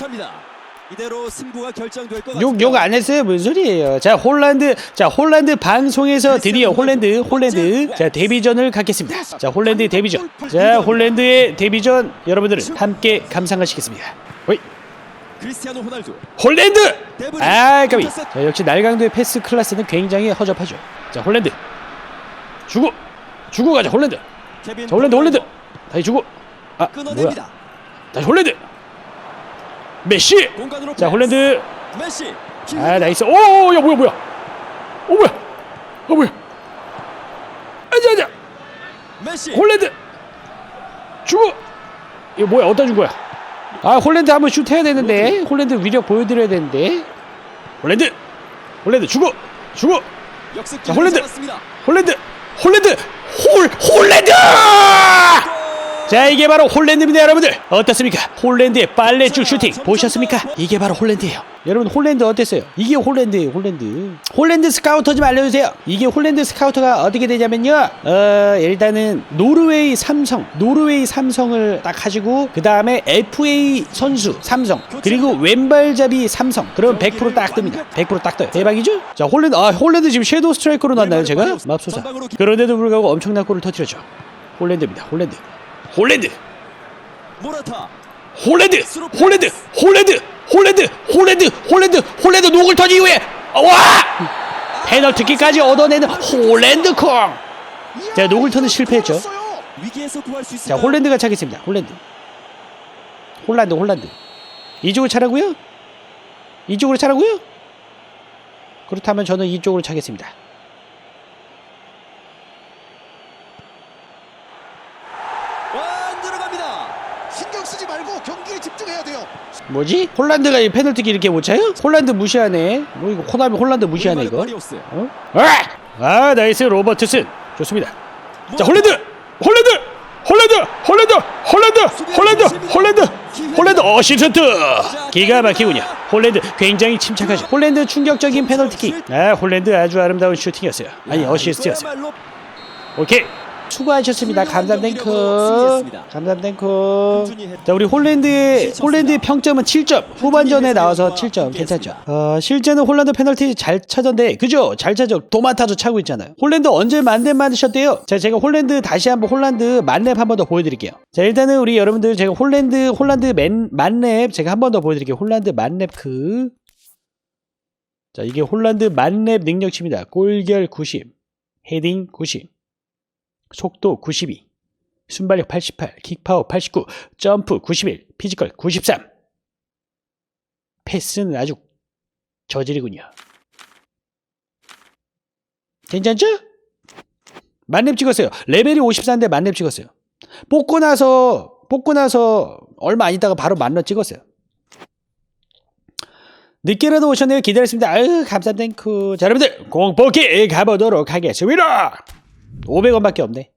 차입니다. 이대로 승부가 결정될 것욕욕 안 했어요? 무슨 소리예요? 자 홀란드 자 홀란드 방송에서 드디어 홀란드 홀란드. 자 데뷔전을 갖겠습니다. 자 홀란드 데뷔전. 자 홀란드의 데뷔전. 여러분들은 함께 감상하시겠습니다. 어이. 크리스티아노 호날두. 홀란드. 아 까비. 자 역시 날강도의 패스 클래스는 굉장히 허접하죠. 자 홀란드. 주고 주고 가자 홀란드. 자 홀란드 홀란드. 다시 주고. 아 뭐야? 끊어냅니다. 다시 홀란드 메시. 자. 홀란드. 메시. 아 나이스. 오야 뭐야 뭐야. 오 뭐야. 어 뭐야. 아자 아자 메시. 홀랜드. 주고. 이거 뭐야 어디다 준 거야? 아 홀랜드 한번 슛 해야 되는데. 홀랜드 위력 보여드려야 되는데. 홀랜드. 홀랜드 주고. 주고. 자. 잡았습니다. 홀랜드. 홀랜드. 홀 홀랜드 자 이게 바로 홀랜드입니다 여러분들. 어떻습니까? 홀랜드의 빨래줄 슈팅. 보셨습니까? 이게 바로 홀랜드예요. 여러분 홀랜드 어땠어요? 이게 홀랜드예요 홀랜드. 홀랜드 스카우터 좀 알려주세요. 이게 홀랜드 스카우터가 어떻게 되냐면요. 어 일단은 노르웨이 삼성 노르웨이 삼성을 딱 가지고 그 다음에 FA 선수 삼성 그리고 왼발잡이 삼성. 그럼 100%딱 뜹니다. 100%딱 떠요. 대박이죠? 자 홀랜드 아 홀랜드 지금 섀도우 스트라이커로 났나요 제가? 맙소사. 그런데도 불구하고 엄청난 골을 터뜨렸죠. 홀랜드입니다 홀랜드 홀랜드 모라타. 홀랜드 홀랜드 홀랜드 홀랜드 홀랜드 홀랜드 홀랜드 녹을 터진 이후에 와 페널티킥까지 얻어내는 홀랜드 콩. 자 터는 실패했죠. 수 자. 홀랜드가 차겠습니다. 홀랜드. 홀란드 홀란드. 이쪽으로 차라고요? 이쪽으로 차라고요? 그렇다면 저는 이쪽으로 차겠습니다. 완 들어갑니다. 신경 쓰지 말고 경기에 집중해야 돼요. 뭐지? 홀란드가 이 페널티킥 이렇게 못 차요? 홀란드 무시하네. 뭐 이거 코나미 홀란드 무시하네 이거. 어? 아! 아! 나이스 로버트슨. 좋습니다. 뭐? 자 홀란드, 홀란드, 홀란드, 홀란드, 홀란드, 홀란드, 홀란드, 홀란드 어시스트. 기가 막히군요. 홀란드 굉장히 침착하죠. 홀란드 충격적인 페널티킥. 아 홀란드 아주 아름다운 슈팅이었어요. 아니 어시스트였어요. 오케이. 수고하셨습니다. 감사합니다 감사합니다 자 우리 홀랜드의 홀랜드의 평점은 7점. 후반전에 나와서 7점. 괜찮죠? 어, 실제는 홀란드 페널티 잘 차던데 그죠? 잘 차죠. 도마타도 차고 있잖아요. 홀랜드 언제 만렙 만드셨대요? 자 제가 홀랜드 다시 한번 홀란드 만렙 한 번 더 보여드릴게요. 자 일단은 우리 여러분들 제가 홀랜드 홀란드 맨 만렙 제가 한 번 더 보여드릴게요. 홀란드 만렙 그. 자, 이게 홀란드 만렙 능력치입니다. 골결 90, 헤딩 90, 속도 92, 순발력 88, 킥파워 89, 점프 91, 피지컬 93. 패스는 아주 저질이군요. 괜찮죠? 만렙 찍었어요. 레벨이 54인데 만렙 찍었어요. 뽑고 나서 뽑고 나서 얼마 안 있다가 바로 만렙 찍었어요. 늦게라도 오셨네요. 기다렸습니다. 아유, 감사합니다. 자, 여러분들, 공포기 가보도록 하겠습니다. 500원밖에 없네.